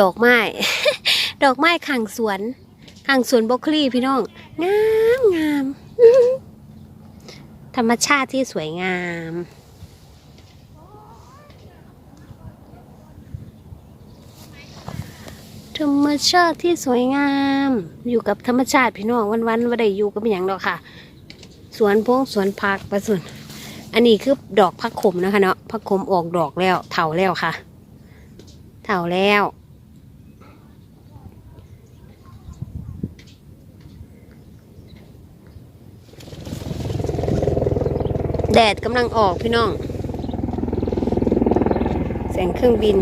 ดอกไม้ ดอกไม้ข้างสวนข้างสวนบรอกโคลีพี่น้อง งามงาม ธรรมชาติที่สวยงาม ธรรมชาติที่สวยงาม อยู่กับธรรมชาติพี่น้องวันๆว่าได้อยู่กับอย่างดอกค่ะ สวนพงสวนผักประสุนอันนี้คือดอกพักขมนะคะเนาะพักขมออกดอกแล้วเถาแล้วค่ะ เถาแล้ว แดดกำลังออกพี่น้อง แสงเครื่องบิน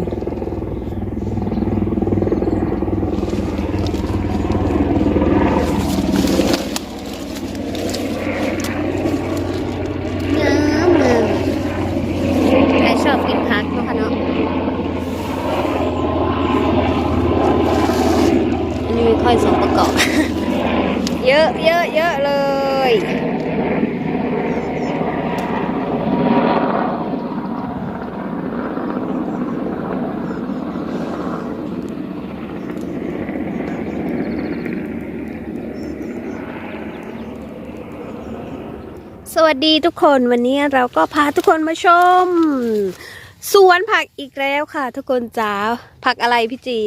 งามงามใครชอบกินพาร์คบ้างคะน้องนี่ค่อยส่วนประกอบ เยอะเยอะเยอะเลย ส วัสดีทุกคนวันนี้เราก็พาทุกคนมาชม สวนผักอีกแล้วค่ะ ทุกคนจ๋าผักอะไรพี่จี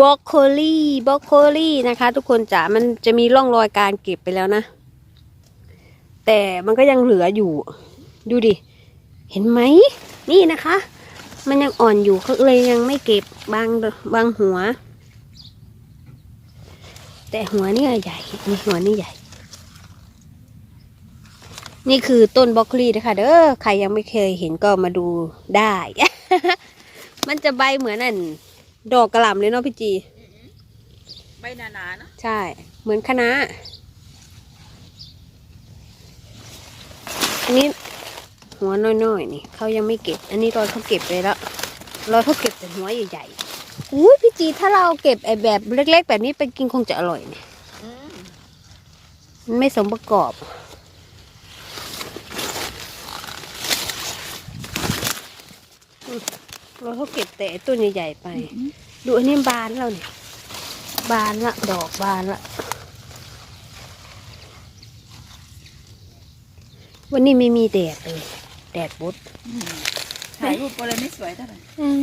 บรอกโคลีบรอกโคลีนะคะ ทุกคนจ๋ามันจะมีร่องรอยการเก็บไปแล้วนะ แต่มันก็ยังเหลืออยู่ ดูดิ เห็นไหม นี่นะคะ มันยังอ่อนอยู่เขาเลยยังไม่เก็บบางบางหัว แต่หัวนี่ใหญ่นี่หัวนี่ใหญ่ นี่คือต้นบรอกโคลีนะคะเด้อใครยังไม่เคยเห็นก็มาดูได้ มันจะใบเหมือนอันดอกกระหล่ำเลยเนาะพี่จี ใบหนาๆเนอะใช่ เหมือนคะน้าอันนี้หัวน้อยๆนี่เขายังไม่เก็บ อันนี้รอยเขาเก็บไปแล้วรอยเขาเก็บแต่หัวใหญ่ๆอุ้ยพี่จีถ้าเราเก็บไอ้แบบเล็ก ๆ แบบนี้ไปกินคงจะอร่อยเนี่ยอืมมันไม่สมประกอบ เราเขาเก็บแต่ต้นใหญ่ๆไป ดูอันนี้บานแล้วเนี่ยบานละดอกบานละวันนี้ไม่มีแดดเลย แดดบดถ่ายรูปก็เลยไม่สวยเท่าไหร่อืม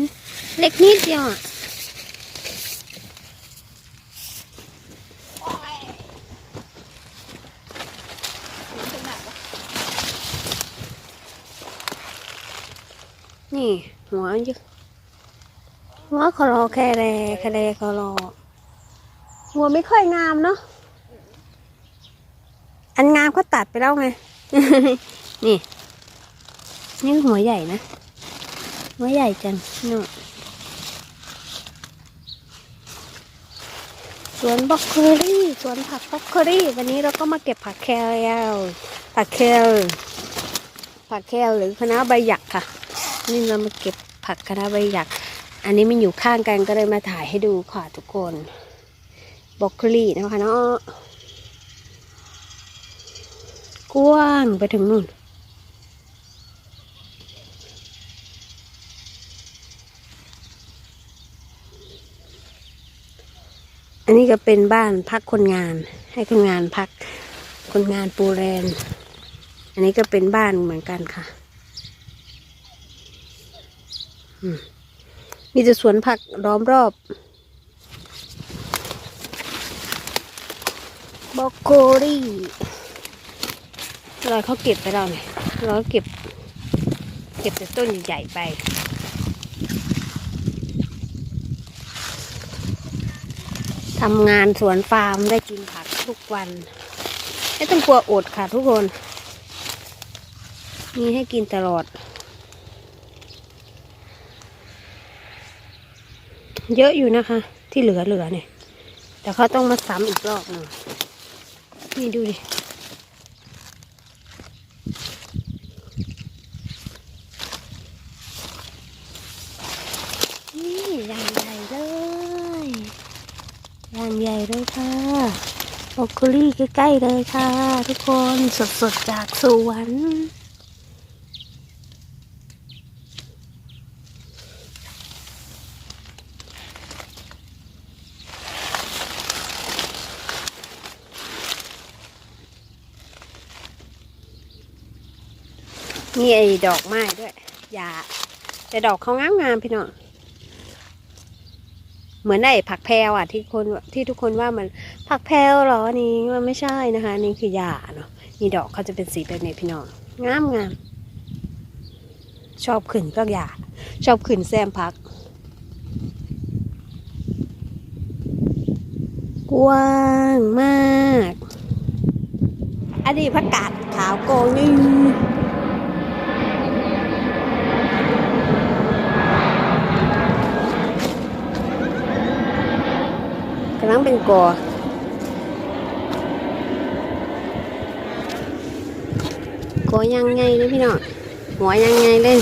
เล็กนิดเดียวอะ นี่ หัวเยอะหัวคอรอแคแรแคแรคอรอหัวไม่ค่อยงามเนาะอันงามเขาตัดไปแล้วไง นี่ นี่หัวใหญ่นะ หัวใหญ่จังเนาะสวนบรอกโคลี่สวนผักบรอกโคลี่วันนี้เราก็มาเก็บผักแคลผักแคลผักแคลหรือคะนาใบหยักค่ะ นี่เรามาเก็บผักคะน้าใบหยัก อันนี้มันอยู่ข้างกันก็เลยมาถ่ายให้ดูค่ะทุกคนบรอกโคลีนะคะเนาะกว้างไปถึงนู่นอันนี้ก็เป็นบ้านพักคนงาน ให้คนงานพักคนงานปูแรนอันนี้ก็เป็นบ้านเหมือนกันค่ะอื มีแต่สวนผักล้อมรอบ บอกโคลี่เราเขาเก็บไปแล้วไงเราเก็บ เก็บแต่ต้นใหญ่ไป ทำงานสวนฟาร์มได้กินผักทุกวัน ไม่ต้องกลัวอดค่ะทุกคน มีให้กินตลอด เยอะอยู่นะคะ ที่เหลือเหลือเนี่ย แต่เขาต้องมาซ้ำอีกรอบหนึ่งนี่ดูดินี่ยางใหญ่เลยย่างใหญ่เลยค่ะบรอกโคลี่ใกล้ๆเลยค่ะ ทุกคนสดๆจากสวน มีไอ้ดอกไม้ด้วยหญ้าแต่ดอกเขางามงามๆพี่น้องเหมือนไอ้ผักแพรวอะที่คนที่ทุกคนว่ามันผักแพรวหรอนี่มันไม่ใช่นะคะ นี่คือหญ้าเนาะนี่ดอกเขาจะเป็นสีแบบนี้พี่น้องงามงามชอบขึ้นก็หญ้าชอบขึ้นแซมพักกว้างมาก อันนี้ผักกาดขาวโกนี่ำลังเป็นกอกอยังไงเลยพี่น้องหัวยังไงเลย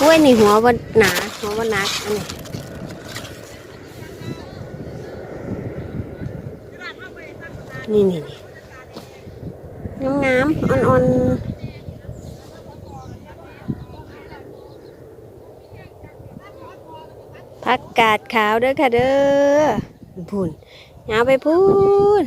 กล้วยนี่หัววันหนาหัววันนักอันนี้นี่นี่นี่งามๆอ่อนๆผักกาดขาวเด้อค่ะเด้อ พูนยาวไปพูน